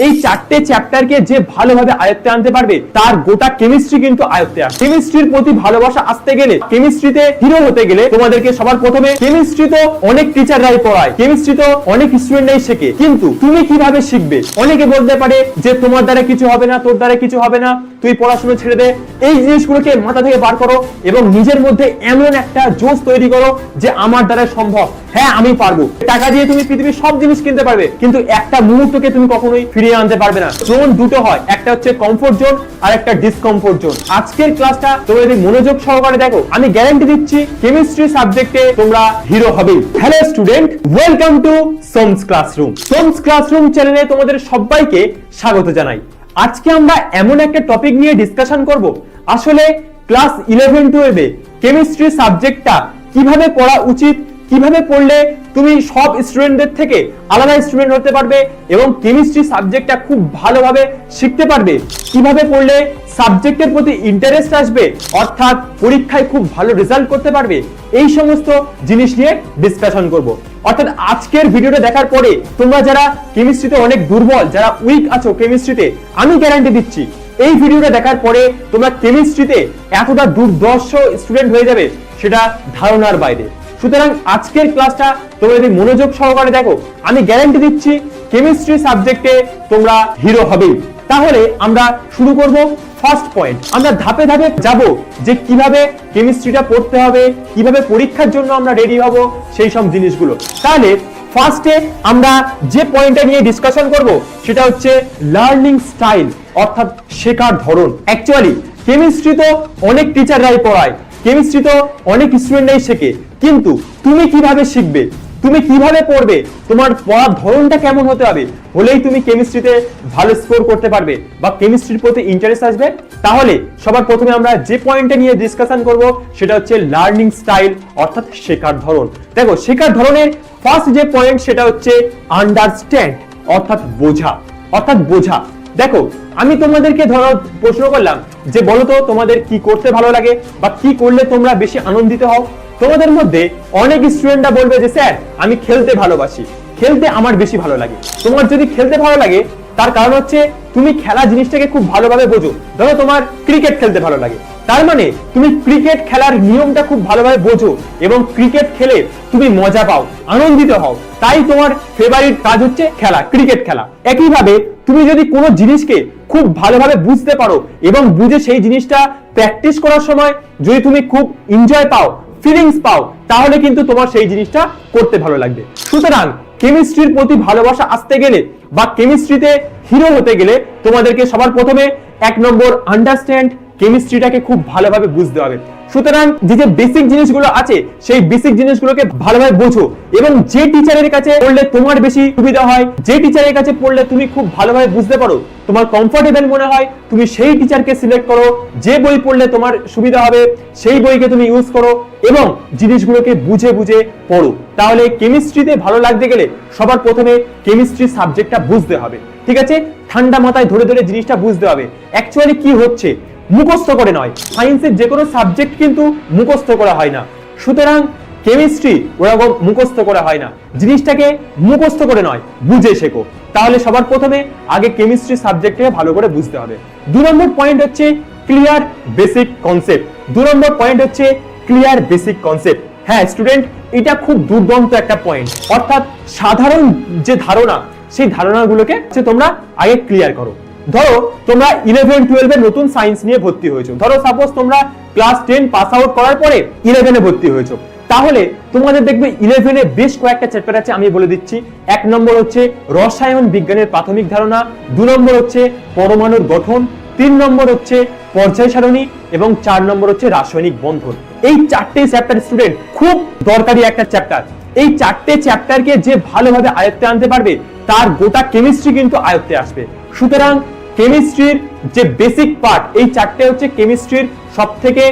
এই চারটে চ্যাপ্টারকে যে ভালোভাবে আয়ত্তে আনতে পারবে, তার গোটা কেমিস্ট্রি কিন্তু আয়ত্তে আসে কেমিস্ট্রির প্রতি ভালোবাসা আসতে গেলে কেমিস্ট্রিতে হিরো হতে গেলে তোমাদেরকে সবার প্রথমে কেমিস্ট্রি তো অনেক টিচাররাই পড়ায় কেমিস্ট্রি তো অনেক স্টুডেন্টরাই শেখে। কিন্তু তুমি কীভাবে শিখবে? অনেকে বলতে পারে যে তোমার দ্বারা কিছু হবে না, তোর দ্বারা কিছু হবে না। তুই পড়াশোনা ছেড়ে দে। এই জিনিসগুলোকে মাথা থেকে বার করো এবং নিজের মধ্যে এমন একটা জোশ তৈরি করো যে আমার দ্বারা সম্ভব। হ্যাঁ আমি পারব। টাকা দিয়ে তুমি পৃথিবীর সব জিনিস কিনতে পারবে, কিন্তু একটা মুহূর্তকে তুমি কখনোই ফিরিয়ে আনতে পারবে না। জোন দুটো হয়, একটা হচ্ছে কমফোর্ট জোন আর একটা ডিসকমফোর্ট জোন আজকের ক্লাসটা তোমরা যদি মনোযোগ সহকারে দেখো। আমি গ্যারান্টি দিচ্ছি কেমিস্ট্রি সাবজেক্টে তোমরা হিরো হবে hello student welcome to Som's classroom Som's classroom চ্যানেলে তোমাদের সবাইকে স্বাগত জানাই। আজকে আমরা এমন একটা টপিক নিয়ে ডিসকাশন করব। আসলে ক্লাস ইলেভেন টুয়েলভে কেমিস্ট্রি সাবজেক্টটা কীভাবে পড়া উচিত কীভাবে পড়লে তুমি সব স্টুডেন্টদের থেকে আলাদা স্টুডেন্ট হতে পারবে এবং কেমিস্ট্রি সাবজেক্টটা খুব ভালোভাবে শিখতে পারবে? কীভাবে পড়লে সাবজেক্টের প্রতি ইন্টারেস্ট আসবে? অর্থাৎ পরীক্ষায় খুব ভালো রেজাল্ট করতে পারবে? এই সমস্ত জিনিস নিয়ে ডিসকাশন করব। অর্থাৎ আজকের ভিডিওটা দেখার পরে তোমরা যারা কেমিস্ট্রিতে অনেক দুর্বল, যারা উইক আছো কেমিস্ট্রিতে, আমি গ্যারান্টি দিচ্ছি, এই ভিডিওটা দেখার পরে তোমরা কেমিস্ট্রিতে এতটা দুর্দর্শ স্টুডেন্ট হয়ে যাবে, সেটা ধারণার বাইরে। সুতরাং আজকের ক্লাসটা তোমরা যদি মনোযোগ সহকারে দেখো, আমি গ্যারান্টি দিচ্ছি কেমিস্ট্রি সাবজেক্টে তোমরা হিরো হবেই। তাহলে আমরা শুরু করব ফার্স্ট পয়েন্ট আমরা ধাপে ধাপে যাব যে কীভাবে কেমিস্ট্রিটা পড়তে হবে, কীভাবে পরীক্ষার জন্য আমরা রেডি হব সেই সব জিনিসগুলো। তাহলে ফার্স্টে আমরা যে পয়েন্টটা নিয়ে ডিসকাশন করব, সেটা হচ্ছে লার্নিং স্টাইল অর্থাৎ শেখার ধরন। অ্যাকচুয়ালি কেমিস্ট্রি তো অনেক টিচাররাই পড়ায়। কেমিস্ট্রি তো অনেক স্টুডেন্টরাই শেখে। কিন্তু তুমি কীভাবে শিখবে? তুমি কীভাবে পড়বে? তোমার পড়ার ধরনটা কেমন হতে হবে? হলেই তুমি কেমিস্ট্রিতে ভালো স্কোর করতে পারবে বা কেমিস্ট্রির প্রতি ইন্টারেস্ট আসবে। তাহলে সবার প্রথমে আমরা যে পয়েন্টটা নিয়ে ডিসকাশন করব, সেটা হচ্ছে লার্নিং স্টাইল অর্থাৎ শেখার ধরন। দেখো, শেখার ধরনের ফার্স্ট যে পয়েন্ট সেটা হচ্ছে আন্ডারস্ট্যান্ড অর্থাৎ বোঝা। অর্থাৎ বোঝা। দেখো, আমি তোমাদেরকে ধরো প্রশ্ন করলাম যে বলো তো তোমাদের কি করতে ভালো লাগে বা কি করলে তোমরা বেশি আনন্দিত হও? তোমাদের মধ্যে অনেক স্টুডেন্টরা বলবে যে, স্যার, আমি খেলতে ভালোবাসি। খেলতে আমার বেশি ভালো লাগে। তোমার যদি খেলতে ভালো লাগে, তার কারণ হচ্ছে তুমি খেলা জিনিসটাকে খুব ভালোভাবে বোঝো। ধরো তোমার ক্রিকেট খেলতে ভালো লাগে। তার মানে তুমি ক্রিকেট খেলার নিয়মটা খুব ভালোভাবে বোঝো এবং ক্রিকেট খেলে তুমি মজা পাও, আনন্দিত হও। তাই তোমার ফেভারিট কাজ হচ্ছে খেলা, ক্রিকেট খেলা। একইভাবে তুমি যদি কোনো জিনিসকে খুব ভালোভাবে বুঝতে পারো এবং বুঝে সেই জিনিসটা প্র্যাকটিস করার সময় যদি তুমি খুব এনজয় পাও ফিলিংস পাও, তাহলে কিন্তু তোমার সেই জিনিসটা করতে ভালো লাগবে। সুতরাং কেমিস্ট্রির প্রতি ভালোবাসা আসতে গেলে বা কেমিস্ট্রিতে হিরো হতে গেলে তোমাদেরকে সবার প্রথমে এক নম্বর আন্ডারস্ট্যান্ড কেমিস্ট্রিটাকে খুব ভালোভাবে বুঝতে হবে। সুতরাং যে যে বেসিক জিনিসগুলো আছে, সেই বেসিক জিনিসগুলোকে ভালোভাবে বোঝো এবং যে টিচারের কাছে পড়লে তোমার বেশি সুবিধা হয়, যে টিচারের কাছে পড়লে তুমি খুব ভালোভাবে বুঝতে পারো, তোমার কমফোর্টেবল মনে হয়, তুমি সেই টিচারকে সিলেক্ট করো, যে বই পড়লে তোমার সুবিধা হবে, সেই বইকে তুমি ইউজ করো এবং জিনিসগুলোকে বুঝে বুঝে পড়ো। তাহলে কেমিস্ট্রিতে ভালো লাগতে গেলে সবার প্রথমে কেমিস্ট্রি সাবজেক্টটা বুঝতে হবে। ঠিক আছে? ঠান্ডা মাথায় ধরে ধরে জিনিসটা বুঝতে হবে। অ্যাকচুয়ালি কি হচ্ছে? মুখস্থ করে নয়। সায়েন্সের যে কোনো সাবজেক্ট কিন্তু মুখস্থ করা হয় না। সুতরাং কেমিস্ট্রি ওরকম মুখস্থ করা হয় না। জিনিসটাকে মুখস্থ করে নয়, বুঝে শেখো। তাহলে সবার প্রথমে আগে কেমিস্ট্রি সাবজেক্টকে ভালো করে বুঝতে হবে। দু নম্বর পয়েন্ট হচ্ছে ক্লিয়ার বেসিক কনসেপ্ট দু নম্বর পয়েন্ট হচ্ছে ক্লিয়ার বেসিক কনসেপ্ট হ্যাঁ স্টুডেন্ট এটা খুব দুর্দান্ত একটা পয়েন্ট অর্থাৎ সাধারণ যে ধারণা, সেই ধারণাগুলোকে তোমরা আগে ক্লিয়ার করো। ধরো, তোমরা ইলেভেন টুয়েলভে নতুন সায়েন্স নিয়ে ভর্তি হয়েছো। ধরো সাপোজ তোমরা ক্লাস টেন পাস আউট করার পরে ইলেভেনে ভর্তি হয়েছো। তাহলে তোমাদের দেখবে ইলেভেনে বেশ কয়েকটা চ্যাপ্টার আছে, আমি বলে দিচ্ছি। এক নম্বর হচ্ছে রসায়ন বিজ্ঞানের প্রাথমিক ধারণা, দু নম্বর হচ্ছে পরমাণুর গঠন, তিন নম্বর হচ্ছে পর্যায় সারণী, এবং চার নম্বর হচ্ছে রাসায়নিক বন্ধন। এই চারটে চ্যাপ্টার স্টুডেন্ট খুব দরকারি একটা চ্যাপ্টার এই চারটে চ্যাপ্টারকে যে ভালোভাবে আয়ত্তে আনতে পারবে, তার গোটা কেমিস্ট্রি কিন্তু আয়ত্তে আসবে। সুতরাং কেমিস্ট্রির যে বেসিক পার্ট এই চারটে হচ্ছে কেমিস্ট্রির সব থেকে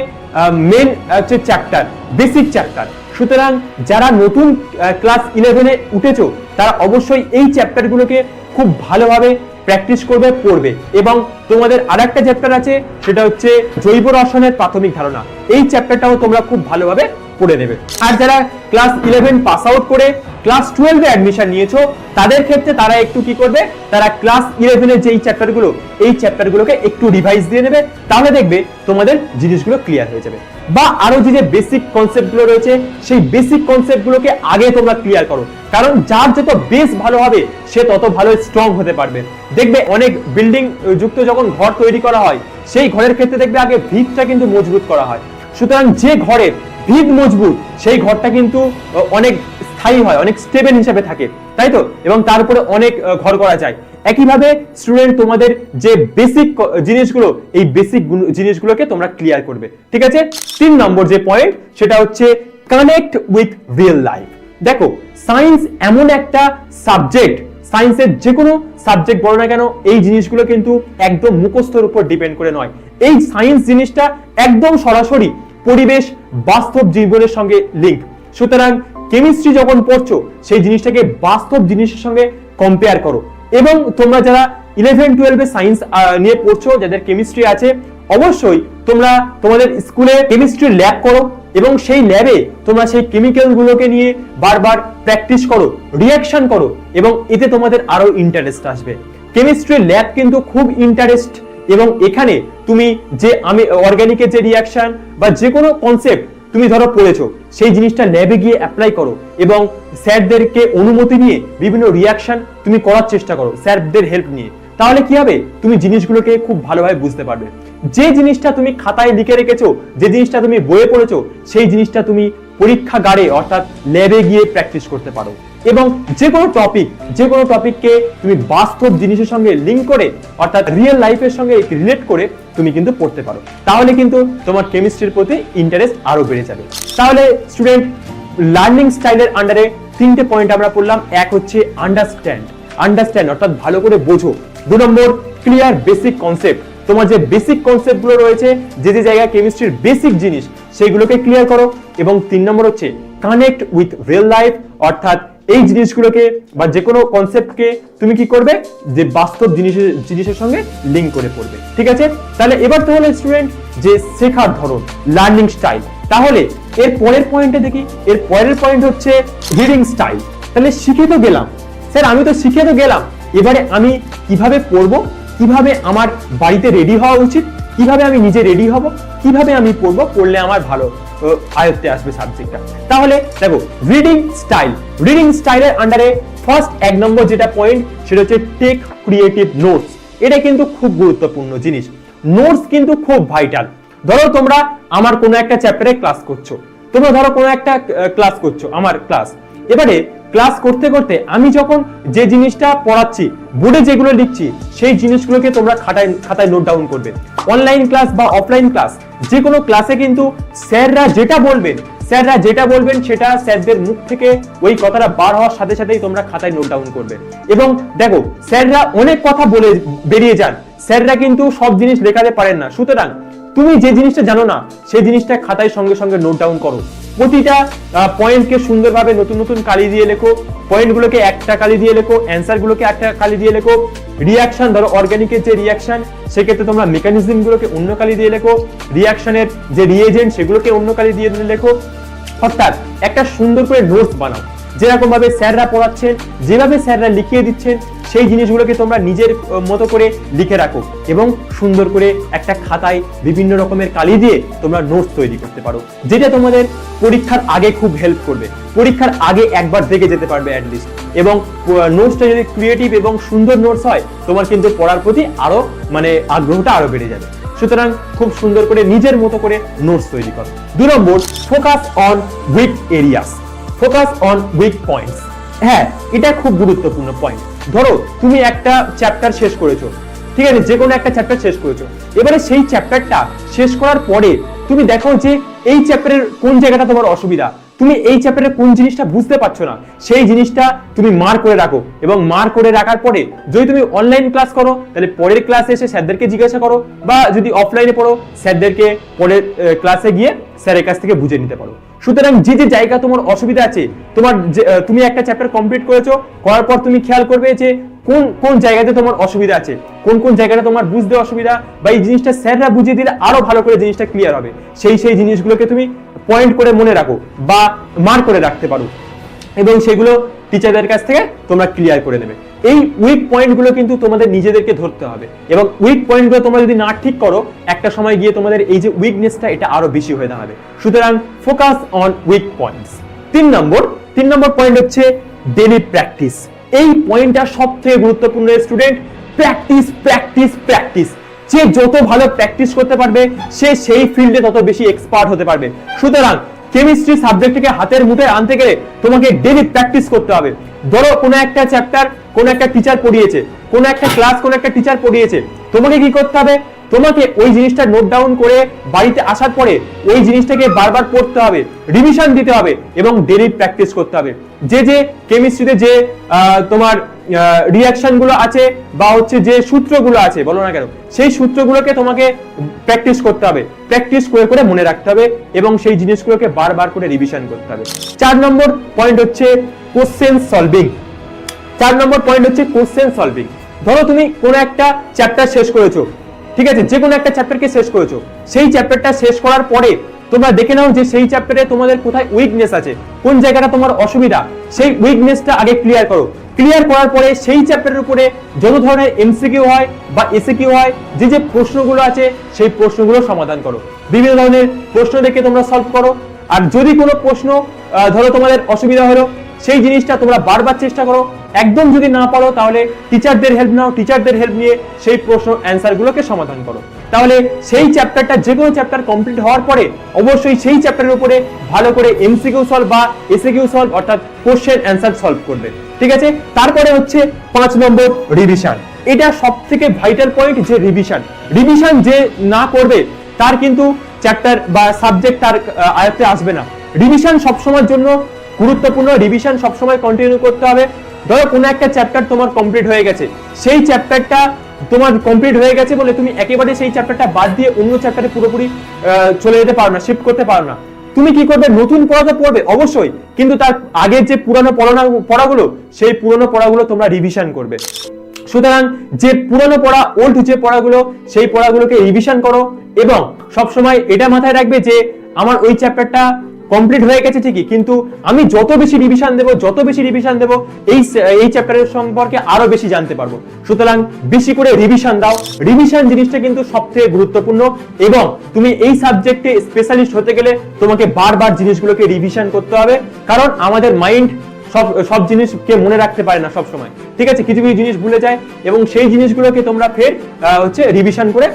মেন হচ্ছে চ্যাপ্টার বেসিক চ্যাপ্টার সুতরাং যারা নতুন ক্লাস ইলেভেনে উঠেছো, তারা অবশ্যই এই চ্যাপ্টারগুলোকে খুব ভালোভাবে প্র্যাকটিস করবে, পড়বে। এবং তোমাদের আর একটা চ্যাপ্টার আছে, সেটা হচ্ছে জৈব রসায়নের প্রাথমিক ধারণা। এই চ্যাপ্টারটাও তোমরা খুব ভালোভাবে পড়ে নেবে। আর যারা ক্লাস ইলেভেন পাস আউট করে ক্লাস টুয়েলভে অ্যাডমিশন নিয়েছো, তাদের ক্ষেত্রে তারা একটু কি করবে? তারা ক্লাস ইলেভেনের যেই চ্যাপ্টারগুলো এই চ্যাপ্টারগুলোকে একটু রিভাইজ দিয়ে নেবে, তাহলে দেখবে তোমাদের জিনিসগুলো ক্লিয়ার হয়ে যাবে। বা আরও যে যে বেসিক কনসেপ্টগুলো রয়েছে, সেই বেসিক কনসেপ্টগুলোকে আগে তোমরা ক্লিয়ার করো। কারণ যার যত বেস ভালো হবে, সে তত ভালো স্ট্রং হতে পারবে। দেখবে অনেক বিল্ডিং যুক্ত যখন ঘর তৈরি করা হয়, সেই ঘরের ক্ষেত্রে দেখবে আগে ভিতটা কিন্তু মজবুত করা হয়। সুতরাং যে ঘরের ভিত মজবুত, সেই ঘরটা কিন্তু অনেক স্থায়ী হয়, অনেক স্টেবল হিসেবে থাকে তাই তো এবং তারপরে অনেক ঘর করা যায়। একইভাবে স্টুডেন্ট তোমাদের যে বেসিক জিনিসগুলো, এই বেসিক জিনিসগুলোকে তোমরা ক্লিয়ার করবে। ঠিক আছে? তিন নম্বর যে পয়েন্ট সেটা হচ্ছে কানেক্ট উইথ রিয়েল লাইফ দেখো সায়েন্স এমন একটা সাবজেক্ট সায়েন্সের যে কোনো সাবজেক্ট বলো না কেন, এই জিনিসগুলো কিন্তু একদম মুখস্থর উপর ডিপেন্ড করে নয়। এই সায়েন্স জিনিসটা একদম সরাসরি পরিবেশ, বাস্তব জীবনের সঙ্গে লিঙ্ক সুতরাং কেমিস্ট্রি যখন পড়ছো, সেই জিনিসটাকে বাস্তব জিনিসের সঙ্গে কম্পেয়ার করো। এবং তোমরা যারা ইলেভেন টুয়েলভে সায়েন্স নিয়ে পড়ছো, যাদের কেমিস্ট্রি আছে, অবশ্যই তোমরা তোমাদের স্কুলে কেমিস্ট্রি ল্যাব করো এবং সেই ল্যাবে তোমরা সেই কেমিক্যালগুলোকে নিয়ে বারবার প্র্যাকটিস করো রিয়াকশন করো এবং এতে তোমাদের আরও ইন্টারেস্ট আসবে। কেমিস্ট্রি ল্যাব কিন্তু খুব ইন্টারেস্ট এবং এখানে তুমি যে আমি অর্গানিকের যে রিয়াকশন বা যে কোনো কনসেপ্ট তুমি ধরো পড়েছো, সেই জিনিসটা ল্যাবে গিয়ে অ্যাপ্লাই করো এবং স্যারদেরকে অনুমতি নিয়ে বিভিন্ন রিয়াকশন তুমি করার চেষ্টা করো, স্যারদের হেল্প নিয়ে। তাহলে কি হবে? তুমি জিনিসগুলোকে খুব ভালোভাবে বুঝতে পারবে। যে জিনিসটা তুমি খাতায় লিখে রেখেছো, যে জিনিসটা তুমি বইয়ে পড়েছো, সেই জিনিসটা তুমি পরীক্ষাগারে অর্থাৎ ল্যাবে গিয়ে প্র্যাকটিস করতে পারো। এবং যে কোনো টপিক যে কোনো টপিককে তুমি বাস্তব জিনিসের সঙ্গে লিঙ্ক করে, অর্থাৎ রিয়েল লাইফের সঙ্গে রিলেট করে তুমি কিন্তু পড়তে পারো। তাহলে কিন্তু তোমার কেমিস্ট্রির প্রতি ইন্টারেস্ট আরও বেড়ে যাবে। তাহলে স্টুডেন্ট লার্নিং স্টাইলের আন্ডারে তিনটে পয়েন্ট আমরা পড়লাম। এক হচ্ছে আন্ডারস্ট্যান্ড আন্ডারস্ট্যান্ড অর্থাৎ ভালো করে বোঝো। দু নম্বর ক্লিয়ার বেসিক কনসেপ্ট তোমার যে বেসিক কনসেপ্টগুলো রয়েছে, যে যে জায়গায় কেমিস্ট্রির বেসিক জিনিস সেইগুলোকে ক্লিয়ার করো। এবং তিন নম্বর হচ্ছে কানেক্ট উইথ রিয়েল লাইফ অর্থাৎ এই জিনিসগুলোকে বা যে কোনো কনসেপ্টকে তুমি কি করবে? যে বাস্তব জিনিসের জিনিসের সঙ্গে লিঙ্ক করে পড়বে। ঠিক আছে? তাহলে এবার তাহলে স্টুডেন্ট যে শেখার ধরন লার্নিং স্টাইল তাহলে এর পরের পয়েন্টে দেখি, এর পরের পয়েন্ট হচ্ছে রিডিং স্টাইল তাহলে শিখে তো গেলাম। স্যার, আমি তো শিখে তো গেলাম। এবারে আমি কীভাবে পড়ব? কীভাবে আমার বাড়িতে রেডি হওয়া উচিত? কীভাবে আমি নিজে রেডি হব? কীভাবে আমি পড়ব? পড়লে আমার ভালো। আয়ত্তে আসবে সাবজেক্টটা তাহলে দেখো রিডিং স্টাইল রিডিং স্টাইলের আন্ডারে ফার্স্ট এক নম্বর যেটা পয়েন্ট সেটা হচ্ছে টেক ক্রিয়েটিভ নোটস এটা কিন্তু খুব গুরুত্বপূর্ণ জিনিস। নোটস কিন্তু খুব ভাইটাল ধরো তোমরা আমার কোনো একটা চ্যাপ্টারে ক্লাস করছ। তোমরা ধরো কোনো একটা ক্লাস করছ, আমার ক্লাস এবারে ক্লাস করতে করতে আমি যখন যে জিনিসটা পড়াচ্ছি বোর্ডে যেগুলো লিখছি, সেই জিনিসগুলোকে তোমরা খাতায় খাতায় নোট ডাউন করবে। অনলাইন ক্লাস বা অফলাইন ক্লাস যে কোনো ক্লাসে কিন্তু স্যাররা যেটা বলবেন, স্যাররা যেটা বলবেন সেটা স্যারদের মুখ থেকে ওই কথাটা বার হওয়ার সাথে সাথেই তোমরা খাতায় নোট ডাউন করবে। এবং দেখো, স্যাররা অনেক কথা বলে বেরিয়ে যান, স্যাররা কিন্তু সব জিনিস লেখাতে পারেন না। সুতরাং তুমি যে জিনিসটা জানো না, সেই জিনিসটা খাতায় সঙ্গে সঙ্গে নোট ডাউন করো। প্রতিটা পয়েন্টকে সুন্দরভাবে নতুন নতুন কালি দিয়ে লেখো পয়েন্টগুলোকে একটা কালি দিয়ে লেখো অ্যান্সারগুলোকে একটা কালি দিয়ে লেখো রিয়াকশন ধরো অর্গানিকের যে রিয়াকশন সেক্ষেত্রে তোমরা মেকানিজমগুলোকে অন্য কালি দিয়ে লেখো রিয়াকশনের যে রিয়েজেন্ট সেগুলোকে অন্য কালি দিয়ে লেখো। অর্থাৎ একটা সুন্দর করে নোটস বানাও। যেরকম ভাবে স্যাররা পড়াচ্ছেন, যেভাবে স্যাররা লিখিয়ে দিচ্ছেন সেই জিনিসগুলোকে তোমরা নিজের মতো করে লিখে রাখো এবং সুন্দর করে একটা খাতায় বিভিন্ন রকমের কালি দিয়ে তোমরা নোটস তৈরি করতে পারো, যেটা তোমাদের পরীক্ষার আগে খুব হেল্প করবে। পরীক্ষার আগে একবার দেখে যেতে পারবে অ্যাটলিস্ট এবং নোটসটা যদি ক্রিয়েটিভ এবং সুন্দর নোটস হয়, তোমার কিন্তু পড়ার প্রতি আরও মানে আগ্রহটা আরও বেড়ে যাবে। সুতরাং খুব সুন্দর করে নিজের মতো করে নোটস তৈরি করো। দু নম্বর focus on weak areas focus on weak points হ্যাঁ এটা খুব গুরুত্বপূর্ণ পয়েন্ট ধরো, তুমি একটা চ্যাপ্টার শেষ করেছ, ঠিক আছে? যে কোনো একটা চ্যাপ্টার শেষ করেছ। এবারে সেই চ্যাপ্টারটা শেষ করার পরে তুমি দেখো যে এই চ্যাপ্টারের কোন জায়গাটা তোমার অসুবিধা? তুমি এই চ্যাপ্টারের কোন জিনিসটা বুঝতে পারছ না, সেই জিনিসটা তুমি মার করে রাখো। এবং মার করে রাখার পরে যদি তুমি অনলাইন ক্লাস করো, তাহলে পরের ক্লাসে এসে স্যারদেরকে জিজ্ঞাসা করো, বা যদি অফলাইনে পড়ো, স্যারদেরকে পরের ক্লাসে গিয়ে স্যারের কাছ থেকে বুঝে নিতে পারো। সুতরাং যে যে জায়গা তোমার অসুবিধা আছে, তোমার তুমি একটা চ্যাপ্টার কমপ্লিট করেছ, করার পর তুমি খেয়াল করবে যে কোন কোন জায়গাতে তোমার অসুবিধা আছে, কোন কোন জায়গাটা তোমার বুঝতে অসুবিধা, বা এই জিনিসটা স্যাররা বুঝিয়ে দিলে আরও ভালো করে জিনিসটা ক্লিয়ার হবে। সেই সেই জিনিসগুলোকে তুমি পয়েন্ট করে মনে রাখো বা মার করে রাখতে পারো। এবং সেগুলো টিচারদের কাছ থেকে তোমরা ক্লিয়ার করে নেবে। এই উইক পয়েন্টগুলো কিন্তু তোমাদের নিজেদেরকে ধরতে হবে। এবং উইক পয়েন্টগুলো তোমরা যদি না ঠিক করো, একটা সময় গিয়ে তোমাদের এই যে উইকনেসটা এটা আরও বেশি হয়ে দাঁড়াবে। সুতরাং ফোকাস অন উইক পয়েন্টস তিন নম্বর তিন নম্বর পয়েন্ট হচ্ছে ডেলি প্র্যাকটিস এই পয়েন্টটা সব থেকে গুরুত্বপূর্ণ স্টুডেন্ট প্র্যাকটিস প্র্যাকটিস প্র্যাকটিস যে যত ভালো প্র্যাকটিস করতে পারবে, সে সেই ফিল্ডে তত বেশি এক্সপার্ট হতে পারবে। সুতরাং কেমিস্ট্রি সাবজেক্টটিকে হাতের মুঠে আনতে গেলে তোমাকে ডেলি প্র্যাকটিস করতে হবে। ধরো কোনো একটা চ্যাপ্টার কোনো একটা টিচার পড়িয়েছে। কোনো একটা ক্লাস কোনো একটা টিচার পড়িয়েছে। তোমাকে কি করতে হবে? তোমাকে ওই জিনিসটা নোট ডাউন করে বাড়িতে আসার পরে ওই জিনিসটাকে বারবার পড়তে হবে রিভিশন দিতে হবে এবং ডেলি প্র্যাকটিস করতে হবে। যে যে কেমিস্ট্রিতে যে তোমার রিয়াকশনগুলো আছে বা হচ্ছে যে সূত্রগুলো আছে, বলো না কেন, সেই সূত্রগুলোকে তোমাকে প্র্যাকটিস করতে হবে। প্র্যাকটিস করে করে মনে রাখতে হবে এবং সেই জিনিসগুলোকে বারবার করে রিভিশন করতে হবে। চার নম্বর পয়েন্ট হচ্ছে কোশ্চেন সলভিং চার নম্বর পয়েন্ট হচ্ছে কোশ্চেন সলভিং ধরো তুমি কোনো একটা চ্যাপ্টার শেষ করেছ, ঠিক আছে? যে কোনো একটা চ্যাপ্টারকে শেষ করেছ। সেই চ্যাপ্টারটা শেষ করার পরে তোমরা দেখে নাও যে সেই চ্যাপ্টারে তোমাদের কোথায় উইকনেস আছে, কোন জায়গাটা তোমার অসুবিধা, সেই উইকনেসটা আগে ক্লিয়ার করো। ক্লিয়ার করার পরে সেই চ্যাপ্টারের উপরে যত ধরনের এমসিকিউ হয় বা এসিকিউ হয়, যে যে প্রশ্নগুলো আছে, সেই প্রশ্নগুলো সমাধান করো। বিভিন্ন ধরনের প্রশ্ন দেখে তোমরা সলভ করো। আর যদি কোনো প্রশ্ন ধরো তোমাদের অসুবিধা হলো সেই জিনিসটা তোমরা বারবার চেষ্টা করো। একদম যদি না পারো, তাহলে টিচারদের হেল্প নাও টিচারদের হেল্প নিয়ে সেই প্রশ্ন অ্যান্সার গুলোকে সমাধান করো। তাহলে সেই চ্যাপ্টারটা যে কোনো চ্যাপ্টার কমপ্লিট হওয়ার পরে অবশ্যই সেই চ্যাপ্টারের উপরে ভালো করে এমসিকিউ সলভ বা এসিকিউ সলভ অর্থাৎ কোশ্চেন অ্যান্সার সলভ করবে। ঠিক আছে? তারপরে হচ্ছে পাঁচ নম্বর রিভিশন এটা সব থেকে ভাইটাল পয়েন্ট যে রিভিশন রিভিশন যে না করবে, তার কিন্তু চ্যাপ্টার বা সাবজেক্ট তার আয়ত্তে আসবে না। রিভিশন সবসময়ের জন্য গুরুত্বপূর্ণ রিভিশন সবসময় কন্টিনিউ করতে হবে। ধরো কোনো একটা চ্যাপ্টার তোমার কমপ্লিট হয়ে গেছে। সেই চ্যাপ্টারটা তোমার কমপ্লিট হয়ে গেছে বলে তুমি একেবারে সেই চ্যাপ্টারটা বাদ দিয়ে অন্য চ্যাপ্টারে পুরোপুরি চলে যেতে পারো না শিফট করতে পারো না। তুমি কি করবে? নতুন পড়া তো পড়বে? অবশ্যই। কিন্তু তার আগের যে পুরানো পড়ানো পড়াগুলো, সেই পুরনো পড়াগুলো তোমরা রিভিশন করবে। সুতরাং যে পুরনো পড়া ওল্ড যে পড়াগুলো, সেই পড়াগুলোকে রিভিশন করো এবং সবসময় এটা মাথায় রাখবে যে আমার ওই চ্যাপ্টারটা কমপ্লিট হয়ে গেছে ঠিকই, কিন্তু আমি যত বেশি রিভিশন দেব, যত বেশি রিভিশন দেব, এই এই চ্যাপ্টারের সম্পর্কে আরও বেশি জানতে পারব। সুতরাং বেশি করে রিভিশন দাও। রিভিশন জিনিসটা কিন্তু সবথেকে গুরুত্বপূর্ণ এবং তুমি এই সাবজেক্টে স্পেশালিস্ট হতে গেলে তোমাকে বারবার জিনিসগুলোকে রিভিশন করতে হবে, কারণ আমাদের মাইন্ড সব সব জিনিসকে মনে রাখতে পারে না সব সময় ঠিক আছে? কিছু কিছু জিনিস ভুলে যায় এবং সেই জিনিসগুলোকে তোমরা ফের হচ্ছে রিভিশন করে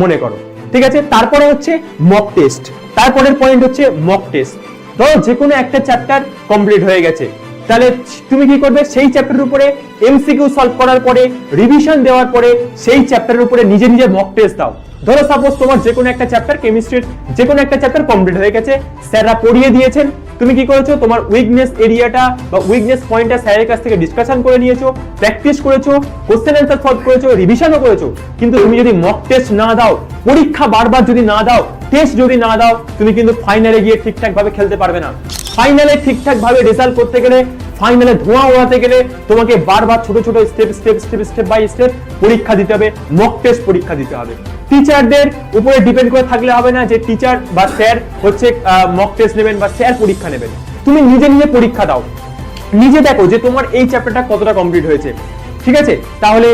মনে করো। ঠিক আছে? তারপরে হচ্ছে মক টেস্ট তারপরের পয়েন্ট হচ্ছে মক টেস্ট ধরো যে কোনো একটা চ্যাপ্টার কমপ্লিট হয়ে গেছে। তাহলে তুমি কি করবে? সেই চ্যাপ্টারের উপরে এমসিকিউ সলভ করার পরে রিভিশন দেওয়ার পরে সেই চ্যাপ্টারের উপরে নিজে নিজে মক টেস্ট দাও। ধরো সাপোজ তোমার যে কোনো একটা চ্যাপ্টার কেমিস্ট্রির যে কোনো একটা চ্যাপ্টার কমপ্লিট হয়ে গেছে। স্যাররা পড়িয়ে দিয়েছেন। তুমি কি করেছ? তোমার উইকনেস এরিয়াটা বা উইকনেস পয়েন্টটা স্যারের কাছ থেকে ডিসকাশন করে নিয়েছো প্র্যাকটিস করেছ কোশ্চেন অ্যান্সার সলভ করেছ রিভিশনও করেছ। কিন্তু তুমি যদি মক টেস্ট না দাও, পরীক্ষা বারবার যদি না দাও টেস্ট যদি না দাও, তুমি কিন্তু ফাইনালে গিয়ে ঠিকঠাক ভাবে খেলতে পারবে না। ফাইনালে ঠিকঠাক ভাবে রেজাল্ট করতে গেলে ফাইনালে ধোঁয়া ওড়াতে গেলে তোমাকে বারবার ছোট ছোট step step step step by step পরীক্ষা দিতে হবে মক টেস্ট পরীক্ষা দিতে হবে। টিচারদের উপরে ডিপেন্ড করে থাকলে হবে না যে টিচার বা স্যার হচ্ছে মক টেস্ট নেবেন বা স্যার পরীক্ষা নেবেন। তুমি নিজে নিজে পরীক্ষা দাও। নিজে দেখো যে তোমার এই চ্যাপ্টারটা কতটা কমপ্লিট হয়েছে। ঠিক আছে? তাহলে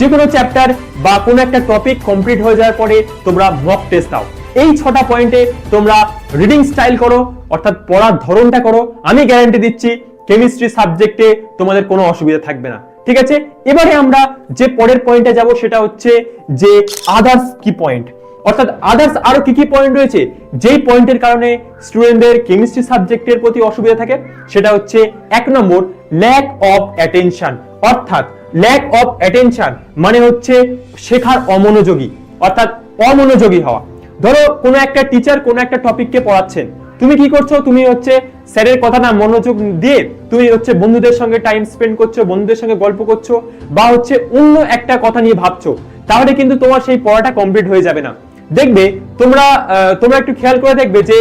যে কোনো চ্যাপ্টার বা কোনো একটা টপিক কমপ্লিট হয়ে যাওয়ার পরে তোমরা মক টেস্ট দাও। এই ছটা পয়েন্টে তোমরা রিডিং স্টাইল করো, অর্থাৎ পড়ার ধরনটা করো। আমি গ্যারান্টি দিচ্ছি কেমিস্ট্রি সাবজেক্টে তোমাদের কোনো অসুবিধা থাকবে না। ঠিক আছে? এবারে আমরা যে পরের পয়েন্টে যাব সেটা হচ্ছে যে আদার্স কি পয়েন্ট অর্থাৎ আদার্স আরও কি কি পয়েন্ট রয়েছে? যেই পয়েন্টের কারণে স্টুডেন্টদের কেমিস্ট্রি সাবজেক্টের প্রতি অসুবিধা থাকে, সেটা হচ্ছে এক নম্বর ল্যাক অফ অ্যাটেনশন অর্থাৎ ল্যাক অফ অ্যাটেনশন মানে হচ্ছে শেখার অমনোযোগী। অর্থাৎ অমনোযোগী হওয়া। ধরো কোনো একটা টিচার কোনো একটা টপিককে পড়াচ্ছেন। তুমি কি করছ? তুমি হচ্ছে স্যারের কথা না মনোযোগ দিয়ে তুমি হচ্ছে বন্ধুদের সঙ্গে টাইম স্পেন্ড করছ, বন্ধুদের সঙ্গে গল্প করছ, বা হচ্ছে অন্য একটা কথা নিয়ে ভাবছ, তাহলে কিন্তু তোমার সেই পড়াটা কমপ্লিট হয়ে যাবে না। দেখবে, তোমরা তোমরা একটু খেয়াল করে দেখবে যে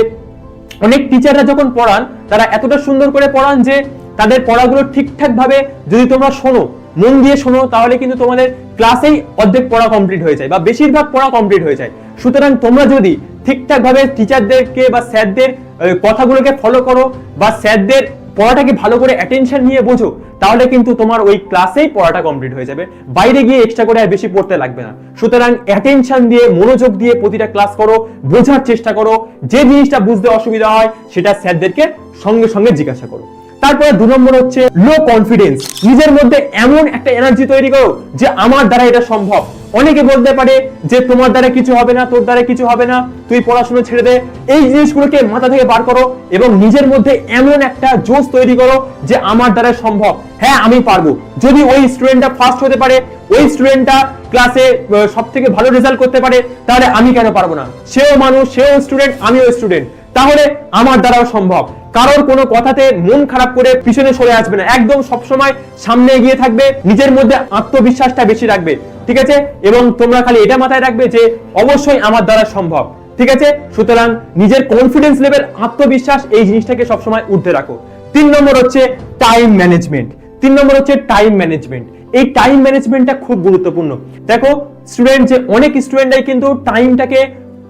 অনেক টিচাররা যখন পড়ান, তারা এতটা সুন্দর করে পড়ান যে তাদের পড়াগুলো ঠিকঠাক ভাবে যদি তোমরা শোনো, মন দিয়ে শোনো, তাহলে কিন্তু তোমাদের ক্লাসেই অর্ধেক পড়া কমপ্লিট হয়ে যায়, বা বেশিরভাগ পড়া কমপ্লিট হয়ে যায়। সুতরাং তোমরা যদি ঠিকঠাক ভাবে টিচারদেরকে বা স্যারদের কথাগুলোকে ফলো করো বা স্যারদের পড়াটাকে ভালো করে অ্যাটেনশন নিয়ে বোঝো, তাহলে কিন্তু তোমার ওই ক্লাসেই পড়াটা কমপ্লিট হয়ে যাবে। বাইরে গিয়ে এক্সট্রা করে আর বেশি পড়তে লাগবে না। সুতরাং অ্যাটেনশন দিয়ে, মনোযোগ দিয়ে প্রতিটা ক্লাস করো, বোঝার চেষ্টা করো, যে জিনিসটা বুঝতে অসুবিধা হয় সেটা স্যারদেরকে সঙ্গে সঙ্গে জিজ্ঞাসা করো। তারপরে দু নম্বর হচ্ছে লো কনফিডেন্স নিজের মধ্যে এমন একটা এনার্জি তৈরি করো যে আমার দ্বারা এটা সম্ভব। অনেকে বলতে পারে যে তোমার দ্বারা কিছু হবে না, তোর দ্বারা কিছু হবে না, তুই পড়াশোনা ছেড়ে দে। এই জিনিসগুলোকে মাথা থেকে বার করো এবং নিজের মধ্যে এমন একটা জোশ তৈরি করো যে আমার দ্বারা সম্ভব। হ্যাঁ আমি পারব। যদি ওই স্টুডেন্টটা ফার্স্ট হতে পারে, ওই স্টুডেন্টটা ক্লাসে সব থেকে ভালো রেজাল্ট করতে পারে, তাহলে আমি কেন পারব না? সেও মানুষ, সেও স্টুডেন্ট আমিও স্টুডেন্ট তাহলে আমার দ্বারাও সম্ভব। কারোর কোনো কথাতে মন খারাপ করে পিছনে সরে আসবে না। একদম সবসময় সামনে এগিয়ে থাকবে, নিজের মধ্যে আত্মবিশ্বাসটা বেশি রাখবে, ঠিক আছে? এবং তোমরা খালি এটা মাথায় রাখবে যে অবশ্যই আমার দ্বারা সম্ভব, ঠিক আছে? সুতরাং নিজের কনফিডেন্স লেভেল আত্মবিশ্বাস এই জিনিসটাকে সবসময় ঊর্ধ্বে রাখো। তিন নম্বর হচ্ছে টাইম ম্যানেজমেন্ট তিন নম্বর হচ্ছে টাইম ম্যানেজমেন্ট এই টাইম ম্যানেজমেন্টটা খুব গুরুত্বপূর্ণ। দেখো স্টুডেন্ট যে অনেক স্টুডেন্টরাই কিন্তু টাইমটাকে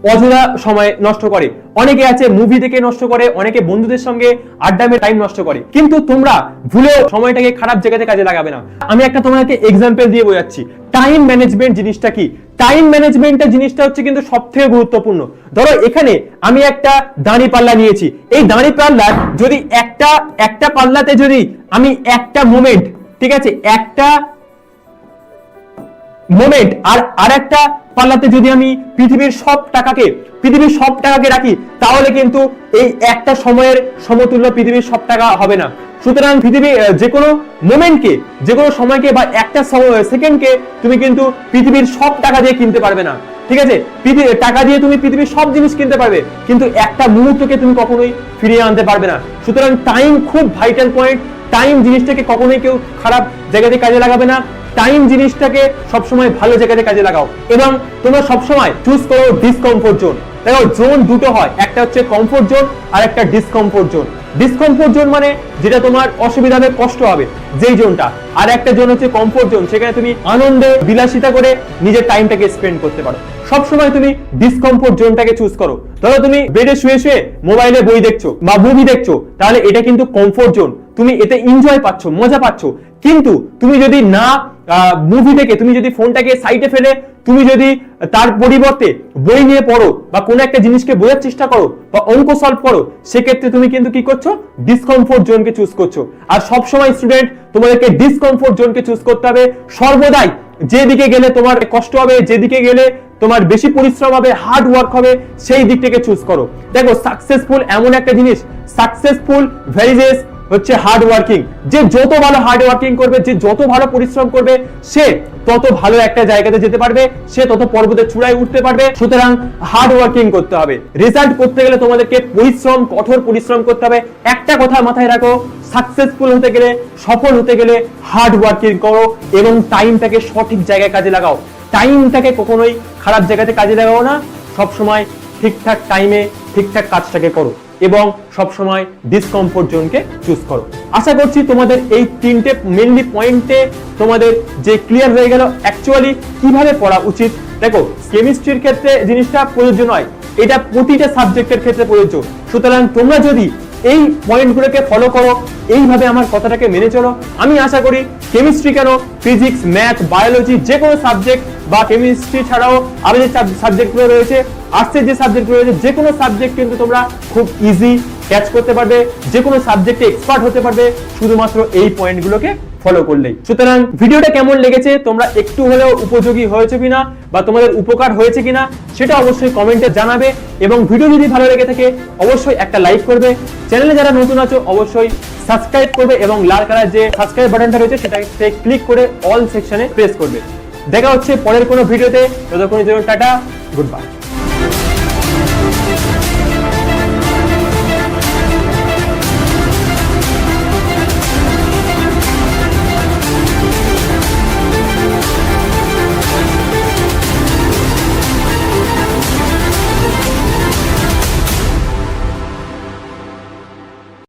অযথা সময় নষ্ট করে। অনেকে আছে মুভি দেখে নষ্ট করে, অনেকে বন্ধুদের সঙ্গে আড্ডা মেরে টাইম নষ্ট করে। কিন্তু তোমরা ভুলেও সময়টাকে খারাপ জায়গাতে কাজে লাগাবে না। আমি একটা তোমাকে এক্সাম্পল দিয়ে বোঝাচ্ছি। টাইম ম্যানেজমেন্ট জিনিসটা কি? টাইম ম্যানেজমেন্টটা জিনিসটা হচ্ছে কিন্তু সব থেকে গুরুত্বপূর্ণ। ধরো এখানে আমি একটা দাঁড়ি পাল্লা নিয়েছি। এই দাঁড়ি পাল্লার যদি একটা একটা পাল্লাতে যদি আমি একটা মোমেন্ট ঠিক আছে? একটা মোমেন্ট আর আরেকটা পাল্লাতে যদি আমি পৃথিবীর সব টাকাকে, পৃথিবীর সব টাকাকে রাখি, তাহলে কিন্তু এই একটা সময়ের সমতুল্য পৃথিবীর সব টাকা হবে না। সুতরাং পৃথিবী যে কোনো মোমেন্টকে যে কোনো সময়কে বা একটা সেকেন্ডকে তুমি কিন্তু পৃথিবীর সব টাকা দিয়ে কিনতে পারবে না। ঠিক আছে? টাকা দিয়ে তুমি পৃথিবীর সব জিনিস কিনতে পারবে, কিন্তু একটা মুহূর্তকে তুমি কখনোই ফিরিয়ে আনতে পারবে না। সুতরাং টাইম খুব ভাইটাল পয়েন্ট টাইম জিনিসটাকে কখনোই কেউ খারাপ জায়গাতে কাজে লাগাবে না। টাইম জিনিসটাকে সবসময় ভালো জায়গাতে কাজে লাগাও এবং তোমরা সবসময় চুজ করো ডিসকমফোর্ট জোন দেখো জোন দুটো হয়। একটা হচ্ছে কমফোর্ট জোন আর একটা ডিসকমফোর্ট জোন ডিসকমফোর্ট জোন মানে যেটা তোমার অসুবিধা হবে, কষ্ট হবে, যেই জোনটা আর একটা জোন হচ্ছে কমফোর্ট জোন সেখানে তুমি আনন্দে বিলাসিতা করে নিজের টাইমটাকে স্পেন্ড করতে পারো। সবসময় তুমি ডিসকমফোর্ট জোনটাকে চুজ করো। ধরো, তুমি বেডে শুয়ে শুয়ে মোবাইলে বই দেখছ বা মুভি দেখছ, তাহলে এটা কিন্তু কমফোর্ট জোন তুমি এতে এনজয় পাচ্ছ, মজা পাচ্ছ। কিন্তু তুমি যদি না মুভি দেখে তুমি যদি ফোনটাকে সাইডে ফেলে, তুমি যদি তার পরিবর্তে বই নিয়ে পড়ো বা কোনো একটা জিনিসকে বোঝার চেষ্টা করো বা অঙ্ক সলভ করো, সেক্ষেত্রে তুমি কিন্তু কি করছ? ডিসকমফোর্ট জোনকে চুজ করছ। আর সব সময় স্টুডেন্ট তোমাদেরকে ডিসকমফোর্ট জোনকে চুজ করতে হবে। সর্বদাই যেদিকে গেলে তোমার কষ্ট হবে, যেদিকে গেলে তোমার বেশি পরিশ্রম হবে হার্ড ওয়ার্ক হবে, সেই দিক থেকে চুজ করো। দেখো সাকসেসফুল এমন একটা জিনিস সাকসেসফুল ভেরিজেস হচ্ছে হার্ড ওয়ার্কিং যে যত ভালো হার্ড ওয়ার্কিং করবে, যে যত ভালো পরিশ্রম করবে, সে তত ভালো একটা জায়গাতে যেতে পারবে, সে তত পর্বতের চূড়ায় উঠতে পারবে। সুতরাং হার্ড ওয়ার্কিং করতে হবে। রেজাল্ট করতে গেলে তোমাদেরকে পরিশ্রম, কঠোর পরিশ্রম করতে হবে। একটা কথা মাথায় রাখো সাকসেসফুল হতে গেলে, সফল হতে গেলে হার্ড ওয়ার্কিং করো এবং টাইমটাকে সঠিক জায়গায় কাজে লাগাও। টাইমটাকে কখনোই খারাপ জায়গাতে কাজে লাগাও না। সবসময় ঠিকঠাক টাইমে ঠিকঠাক কাজটাকে করো। এবং সবসময় ডিসকমফোর্ট জোনকে চুজ করো। আশা করছি তোমাদের এই তিনটে মেনলি পয়েন্টে তোমাদের যে ক্লিয়ার হয়ে গেল অ্যাকচুয়ালি কীভাবে পড়া উচিত? দেখো কেমিস্ট্রির ক্ষেত্রে জিনিসটা প্রযোজ্য নয়, এটা প্রতিটা সাবজেক্টের ক্ষেত্রে প্রযোজ্য। সুতরাং তোমরা যদি এই পয়েন্টগুলোকে ফলো করো, এইভাবে আমার কথাটাকে মেনে চলো। আমি আশা করি কেমিস্ট্রি কেন ফিজিক্স ম্যাথ বায়োলজি যে কোনো সাবজেক্ট বা কেমিস্ট্রি ছাড়াও আরও যে সাবজেক্টগুলো রয়েছে আর্টসের যে সাবজেক্টগুলো রয়েছে যে কোনো সাবজেক্ট কিন্তু তোমরা খুব ইজি ক্যাচ করতে পারবে যে কোনো সাবজেক্টে এক্সপার্ট হতে পারবে, শুধুমাত্র এই পয়েন্টগুলোকে ফলো করলেই। সুতরাং ভিডিওটা কেমন লেগেছে, তোমরা একটু হলেও উপযোগী হয়েছে কিনা বা তোমাদের উপকার হয়েছে কিনা, সেটা অবশ্যই কমেন্টে জানাবে এবং ভিডিও যদি ভালো লেগে থাকে, অবশ্যই একটা লাইক করবে। চ্যানেলে যারা নতুন আছো, অবশ্যই সাবস্ক্রাইব করবে এবং লাল কালার যে সাবস্ক্রাইব বাটনটা রয়েছে, সেটাতে ক্লিক করে অল সেকশনে প্রেস করবে। দেখা হচ্ছে পরের কোনো ভিডিওতে ততক্ষণের জন্য টাটা গুড বাই